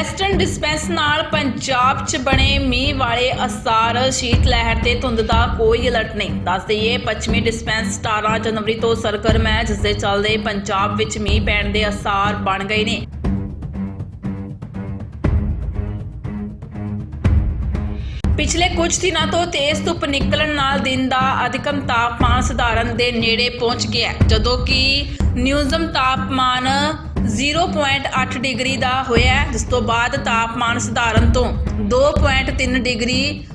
Western dispense ਨਾਲ ਪੰਜਾਬ 'ਚ ਬਣੇ ਮੀਂਹ ਵਾਲੇ ਅਸਾਰ ਸ਼ੀਤ ਲਹਿਰ ਤੇ ਧੁੰਦ ਦਾ ਕੋਈ ਅਲਰਟ ਨਹੀਂ। ਦੱਸ ਦਈਏ, ਪੱਛਮੀ ਡਿਸਪੈਂਸ 17 ਜਨਵਰੀ ਤੋਂ ਸਰਗਰਮ ਹੈ ਜਿਸ ਦੇ ਚੱਲਦੇ ਪੰਜਾਬ ਵਿੱਚ ਮੀਂਹ ਪੈਣ ਦੇ ਅਸਾਰ ਬਣ ਗਏ ਨੇ। ਪਿਛਲੇ ਕੁਝ ਦਿਨਾਂ ਤੋਂ ਤੇਜ਼ ਧੁੱਪ ਨਿਕਲਣ ਨਾਲ ਦਿਨ ਦਾ ਅਧਿਕਤਮ ਤਾਪਮਾਨ ਸਧਾਰਨ ਦੇ ਨੇੜੇ ਪਹੁੰਚ ਗਿਆ ਜਦੋਂ ਕਿ ਨਿਊਜ਼ਮ ਤਾਪਮਾਨ 0.8 ਡਿਗਰੀ ਦਾ ਹੋਇਆ ਜਿਸ ਤੋਂ ਬਾਅਦ ਤਾਪਮਾਨ ਸਧਾਰਨ ਤੋਂ 2.3 ਡਿਗਰੀ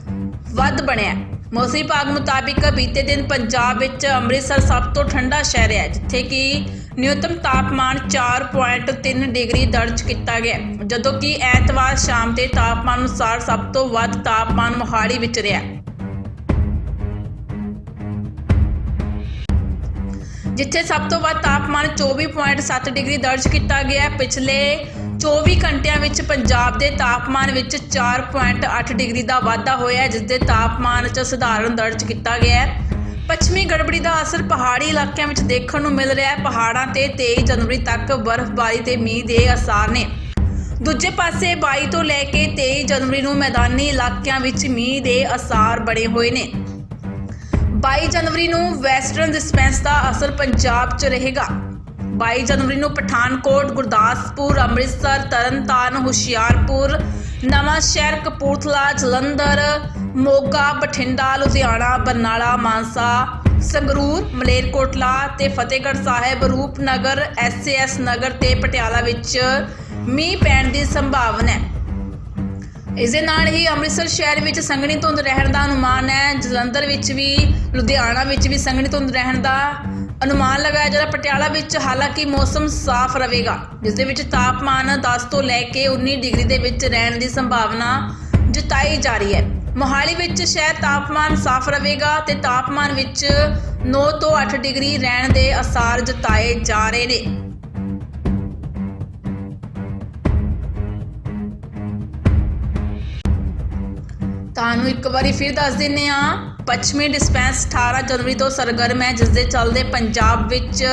ਵੱਧ ਬਣਿਆ ਮੌਸਮ ਵਿਭਾਗ ਮੁਤਾਬਿਕ ਬੀਤੇ ਦਿਨ ਪੰਜਾਬ ਵਿੱਚ ਅੰਮ੍ਰਿਤਸਰ ਸਭ ਤੋਂ ਠੰਡਾ ਸ਼ਹਿਰ ਹੈ, ਜਿੱਥੇ ਕਿ ਨਿਊਨਤਮ ਤਾਪਮਾਨ 4.3 ਡਿਗਰੀ ਦਰਜ ਕੀਤਾ ਗਿਆ ਜਦੋਂ ਕਿ ਐਤਵਾਰ ਸ਼ਾਮ ਦੇ ਤਾਪਮਾਨ ਅਨੁਸਾਰ ਸਭ ਤੋਂ ਵੱਧ ਤਾਪਮਾਨ ਮੋਹਾਲੀ ਵਿੱਚ ਰਿਹਾ ਜਿੱਥੇ ਸਭ ਤੋਂ ਵੱਧ ਤਾਪਮਾਨ 24.7 ਡਿਗਰੀ ਦਰਜ ਕੀਤਾ ਗਿਆ ਪਿਛਲੇ 24 ਘੰਟਿਆਂ ਵਿੱਚ ਪੰਜਾਬ ਦੇ ਤਾਪਮਾਨ ਵਿੱਚ 4.8 ਡਿਗਰੀ ਦਾ ਵਾਧਾ ਹੋਇਆ ਜਿਸ ਦੇ ਤਾਪਮਾਨ 'ਚ ਸਧਾਰਨ ਦਰਜ ਕੀਤਾ ਗਿਆ ਹੈ। ਪੱਛਮੀ ਗੜਬੜੀ ਦਾ ਅਸਰ ਪਹਾੜੀ ਇਲਾਕਿਆਂ ਵਿੱਚ ਦੇਖਣ ਨੂੰ ਮਿਲ ਰਿਹਾ ਹੈ। ਪਹਾੜਾਂ ਤੇ 23 ਜਨਵਰੀ ਤੱਕ ਬਰਫ਼ਬਾਰੀ ਤੇ ਮੀਂਹ ਦੇ ਅਸਾਰ ਨੇ। ਦੂਜੇ ਪਾਸੇ 22 ਤੋਂ ਲੈ ਕੇ 23 ਜਨਵਰੀ ਨੂੰ ਮੈਦਾਨੀ ਇਲਾਕਿਆਂ ਵਿੱਚ ਮੀਂਹ ਦੇ ਅਸਾਰ ਬਣੇ ਹੋਏ ਨੇ। 22 ਜਨਵਰੀ ਨੂੰ ਵੈਸਟਰਨ ਡਿਸਪੈਂਸ ਦਾ ਅਸਰ ਪੰਜਾਬ 'ਚ ਰਹੇਗਾ। 22 ਜਨਵਰੀ ਨੂੰ ਪਠਾਨਕੋਟ, ਗੁਰਦਾਸਪੁਰ, ਅੰਮ੍ਰਿਤਸਰ, ਤਰਨਤਾਰਨ, ਹੁਸ਼ਿਆਰਪੁਰ, ਨਵਾਂ ਸ਼ਹਿਰ ਕਪੂਰਥਲਾ, ਜਲੰਧਰ, ਮੋਗਾ, ਬਠਿੰਡਾ, ਲੁਧਿਆਣਾ, ਬਰਨਾਲਾ, ਮਾਨਸਾ, ਸੰਗਰੂਰ, ਮਲੇਰਕੋਟਲਾ ਤੇ ਫਤਿਹਗੜ੍ਹ ਸਾਹਿਬ, ਰੂਪਨਗਰ ਐਸਏਐਸ ਨਗਰ ਤੇ ਪਟਿਆਲਾ ਵਿੱਚ ਮੀਂਹ ਪੈਣ ਦੀ ਸੰਭਾਵਨਾ ਹੈ। ਇਸ ਦੇ ਨਾਲ ਹੀ ਅੰਮ੍ਰਿਤਸਰ ਸ਼ਹਿਰ ਵਿੱਚ ਸੰਘਣੀ ਧੁੰਦ ਰਹਿਣ ਦਾ ਅਨੁਮਾਨ ਹੈ, ਜਲੰਧਰ ਵਿੱਚ ਵੀ, ਲੁਧਿਆਣਾ ਵਿੱਚ ਵੀ ਸੰਘਣੀ ਧੁੰਦ ਰਹਿਣ ਦਾ ਅਨੁਮਾਨ ਲਗਾਇਆ ਜਾ ਰਿਹਾ। ਪਟਿਆਲਾ ਵਿੱਚ ਹਾਲਾਂਕਿ ਮੌਸਮ ਸਾਫ਼ ਰਹੇਗਾ, ਜਿਸ ਦੇ ਵਿੱਚ ਤਾਪਮਾਨ 10 ਤੋਂ ਲੈ ਕੇ 19 ਡਿਗਰੀ ਦੇ ਵਿੱਚ ਰਹਿਣ ਦੀ ਸੰਭਾਵਨਾ ਜਤਾਈ ਜਾ ਰਹੀ ਹੈ। ਮੋਹਾਲੀ ਵਿੱਚ ਸ਼ਾਇਦ ਤਾਪਮਾਨ ਸਾਫ਼ ਰਹੇਗਾ ਤੇ ਤਾਪਮਾਨ ਵਿੱਚ 9 ਤੋਂ 8 ਡਿਗਰੀ ਰਹਿਣ ਦੇ ਅਸਾਰ ਜਤਾਏ ਜਾ ਰਹੇ ਨੇ। ਤੁਹਾਨੂੰ ਇੱਕ ਵਾਰੀ ਫਿਰ ਦੱਸ ਦਿੰਨੇ ਆ ਪੱਛਮੀ ਡਿਸਪੈਂਸ 18 ਜਨਵਰੀ ਤੋਂ ਸਰਗਰਮ ਹੈ ਜਿਸ ਦੇ ਚੱਲਦੇ ਪੰਜਾਬ ਵਿੱਚ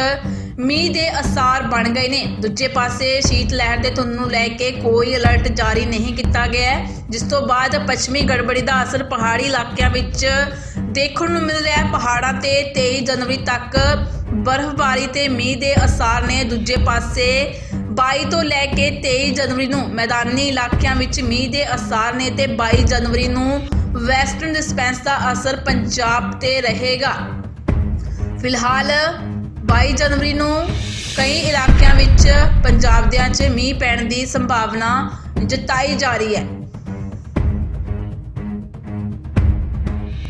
ਮੀਂਹ ਦੇ ਅਸਾਰ ਬਣ ਗਏ ਨੇ। ਦੂਜੇ ਪਾਸੇ ਸ਼ੀਤ ਲਹਿਰ ਦੇ ਧੁੰਦ ਨੂੰ ਲੈ ਕੇ ਕੋਈ ਅਲਰਟ ਜਾਰੀ ਨਹੀਂ ਕੀਤਾ ਗਿਆ ਹੈ, ਜਿਸ ਤੋਂ ਬਾਅਦ ਪੱਛਮੀ ਗੜਬੜੀ ਦਾ ਅਸਰ ਪਹਾੜੀ ਇਲਾਕਿਆਂ ਵਿੱਚ ਦੇਖਣ ਨੂੰ ਮਿਲ ਰਿਹਾ ਹੈ। ਪਹਾੜਾਂ ਤੇ 23 ਜਨਵਰੀ ਤੱਕ ਬਰਫ਼ਬਾਰੀ ਤੇ ਮੀਂਹ ਦੇ ਅਸਾਰ ਨੇ। ਦੂਜੇ ਪਾਸੇ 22 ਤੋਂ ਲੈ ਕੇ 23 ਜਨਵਰੀ ਨੂੰ ਮੈਦਾਨੀ ਇਲਾਕਿਆਂ ਵਿੱਚ ਮੀਂਹ ਦੇ ਅਸਾਰ ਨੇ ਤੇ 22 ਜਨਵਰੀ ਨੂੰ ਵੈਸਟਰਨ ਡਿਸਪੈਂਸ ਦਾ ਅਸਰ ਪੰਜਾਬ ਤੇ ਰਹੇਗਾ। ਫਿਲਹਾਲ 22 ਜਨਵਰੀ ਨੂੰ ਕਈ ਇਲਾਕਿਆਂ ਵਿੱਚ ਪੰਜਾਬ ਦਿਆਂ 'ਚ ਮੀਂਹ ਪੈਣ ਦੀ ਸੰਭਾਵਨਾ ਜਤਾਈ ਜਾ ਰਹੀ ਹੈ।